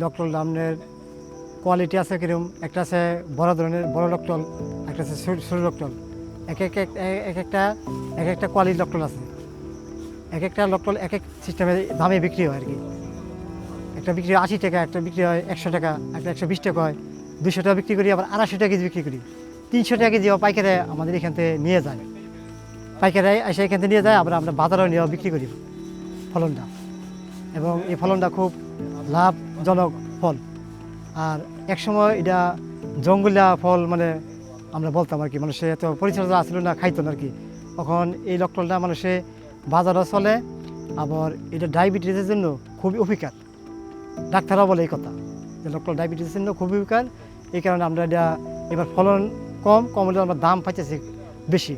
লকটল আপনার কোয়ালিটি আছে কীরকম? একটা আছে বড় ধরনের, বড় লকটল একটা আছে ছোট লকটল এক এক এক এক- এক একটা এক একটা কোয়ালিটি লকটল আছে। এক একটা লকটল এক এক সিস্টেমে দামে বিক্রি হয় আর কি। একটা বিক্রি হয় আশি টাকা, একটা বিক্রি হয় একশো টাকা, একটা একশো বিশ টাকা হয়। দুশো টাকা বিক্রি করি, আবার আড়াইশো টাকা কেজি বিক্রি করি। তিনশো টাকা কেজি পাইকারে আমাদের এখান থেকে নিয়ে যায়। পাইকারে এসে এখান থেকে নিয়ে যায়, আবার আমরা বাজারেও নিয়ে বিক্রি করি ফলনটা। এবং এই ফলনটা খুব লাভজনক ফল। আর একসময় এটা জঙ্গলিয়া ফল মানে আমরা বলতাম আর কি মানুষে এত পরিচর্যা আসছিল না, খাইতো না আর কি। তখন এই লকটলটা মানুষে বাজারও চলে, আবার এটা ডায়াবেটিসের জন্য খুবই উপকার। ডাক্তাররাও বলে এই কথা, যে লকটল ডায়াবেটিসের জন্য খুবই উপকার। এই কারণে আমরা এটা এবার ফলন কম কম হলে আমরা দাম পাইতেছি বেশি।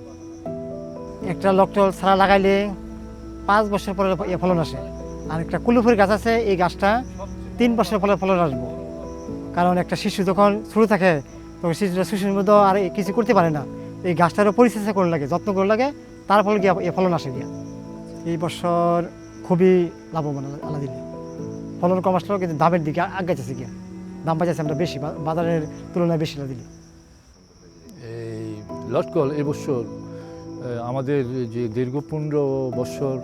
একটা লকটল ছাড়া লাগাইলে পাঁচ বছর পরে ফলন আসে। আর একটা কুলুফুর গাছ আছে, এই গাছটা তিন বছর ফলে ফলন আসব। কারণ একটা শিশু যখন শুরু থাকে, তখন শিশুটা শিশুর মধ্যে আর কিছু করতে পারে না। এই গাছটারও পরিচর্যা করে লাগে, যত্ন করে লাগে, তার ফলে গিয়ে এ ফলন আসে গিয়া। এই বছর খুবই লাভবান দিলে ফলন কম আসলেও কিন্তু দামের দিকে আগে আগাইতেছে গিয়া। দাম পাইতেছে আমরা বেশি বাজারের তুলনায় বেশি না দিলে এই লটকল এবছর আমাদের যে দীর্ঘ পনেরো বছর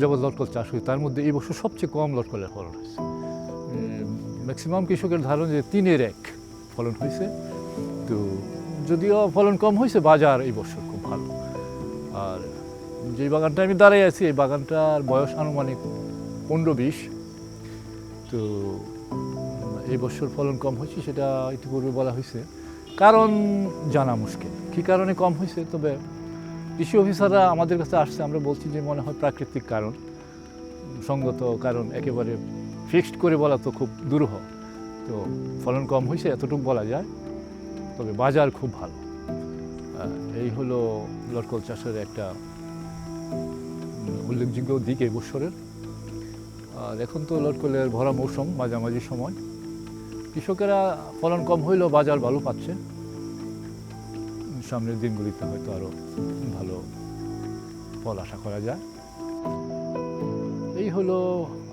যাবৎ লটকল চাষ হয় তার মধ্যে এই বছর সবচেয়ে কম লটকলের ফলন হয়েছে। ম্যাক্সিমাম কৃষকের ধারণা যে তিনের এক ফলন হয়েছে। তো যদিও ফলন কম হয়েছে, বাজার এই বছর খুব ভালো। আর যে বাগানটা আমি দাঁড়িয়ে আছি, এই বাগানটার বয়স আনুমানিক পনেরো বিশ। তো এই বছর ফলন কম হয়েছে, সেটা ইতিপূর্বে বলা হয়েছে। কারণ জানা মুশকিল। কী কারণে কম হয়েছে? তবে কৃষি অফিসাররা আমাদের কাছে আসছে, আমরা বলছি যে মনে হয় প্রাকৃতিক কারণ, সঙ্গত কারণ একেবারে ফিক্সড করে বলা তো খুব দুরূহ। তো ফলন কম হয়েছে, এতটুকু বলা যায়। তবে বাজার খুব ভালো। এই হলো লটকল চাষের একটা উল্লেখযোগ্য দিক এই বছরের আর এখন তো লটকলের ভরা মৌসুম, মাঝামাঝি সময়। কৃষকেরা ফলন কম হইলেও বাজার ভালো পাচ্ছে। সামনের দিনগুলিতে হয়তো আরও ভালো ফল আশা করা যায়। হলো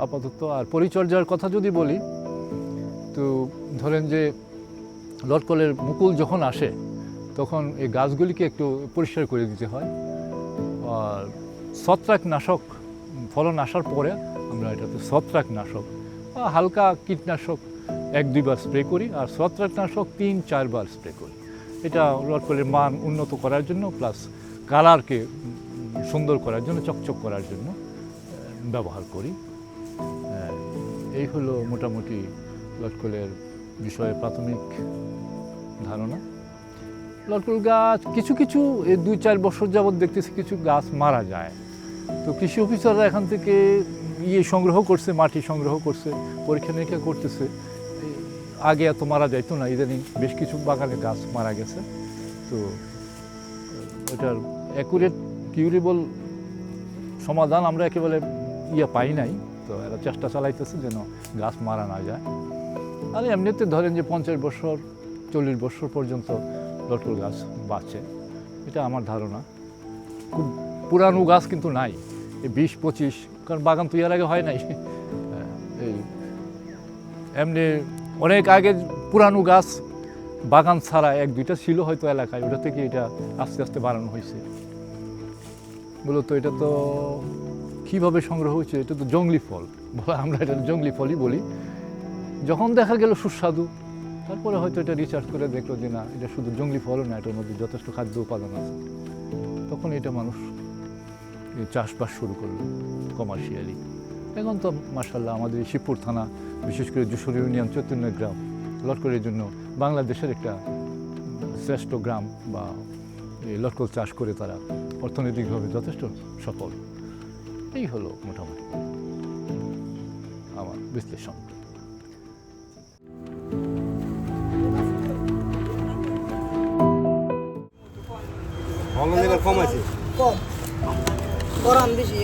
আপাতত আর পরিচর্যার কথা যদি বলি, তো ধরেন যে লটকলের মুকুল যখন আসে, তখন এই গাছগুলিকে একটু পরিষ্কার করে দিতে হয়। আর ছত্রাক নাশক ফলন আসার পরে আমরা এটাতে ছত্রাক নাশক বা হালকা কীটনাশক এক দুইবার স্প্রে করি আর ছত্রাকনাশক তিন চারবার স্প্রে করি। এটা লটকলের মান উন্নত করার জন্য, প্লাস কালারকে সুন্দর করার জন্য, চকচক করার জন্য। ব্যবহার করি। আহ, এই হলো মোটামুটি লটকলের বিষয়ে প্রাথমিক ধারণা। লটকল গাছ কিছু কিছু এই দুই চার বছর যাবৎ দেখতেছি কিছু গাছ মারা যায়। তো কৃষি অফিসাররা এখান থেকে ইয়ে সংগ্রহ করছে মাটি সংগ্রহ করছে পরীক্ষা নিরীক্ষা করতেছে। আগে এত মারা যাইতো না ইদানিং বেশ কিছু বাগানে গাছ মারা গেছে। তো ওটার অ্যাকুরেট কিউরেবল সমাধান আমরা একেবারে ইয়ে পাই নাই। তো এরা চেষ্টা চালাইতেছে যেন গাছ মারা না যায়। আর এমনিতে ধরেন যে পঞ্চাশ বছর, চল্লিশ বছর পর্যন্ত লটকল গাছ বাঁচে। এটা আমার ধারণা। খুব পুরানো গাছ কিন্তু নাই। এই বিশ, পঁচিশ, কারণ বাগান তো এর আগে হয় নাই। এই এমনি অনেক আগে পুরানো গাছ, বাগান ছাড়া এক, দুইটা ছিল হয়তো এলাকায়। ওটা থেকে এটা আস্তে আস্তে বাড়ানো হয়েছে। মূলত এটা তো কীভাবে সংগ্রহ হয়েছে, এটা তো জঙ্গলি ফল। আমরা এটা জঙ্গলি ফলই বলি। যখন দেখা গেল সুস্বাদু, তারপরে হয়তো এটা রিসার্চ করে দেখল যে না, এটা শুধু জঙ্গলি ফলও না, এটার মধ্যে যথেষ্ট খাদ্য উপাদান আছে। তখন এটা মানুষ চাষবাস শুরু করল কমার্শিয়ালি এখন তো মার্শাল্লাহ আমাদের শিবপুর থানা, বিশেষ করে যশোর ইউনিয়ন চৈতন্য গ্রাম লটকলের জন্য বাংলাদেশের একটা শ্রেষ্ঠ গ্রাম বা লটকল চাষ করে তারা অর্থনৈতিকভাবে যথেষ্ট সফল। এই হলো মোটামুটি আমার বিশ্লেষণ। কম আছে কম। গরম বেশি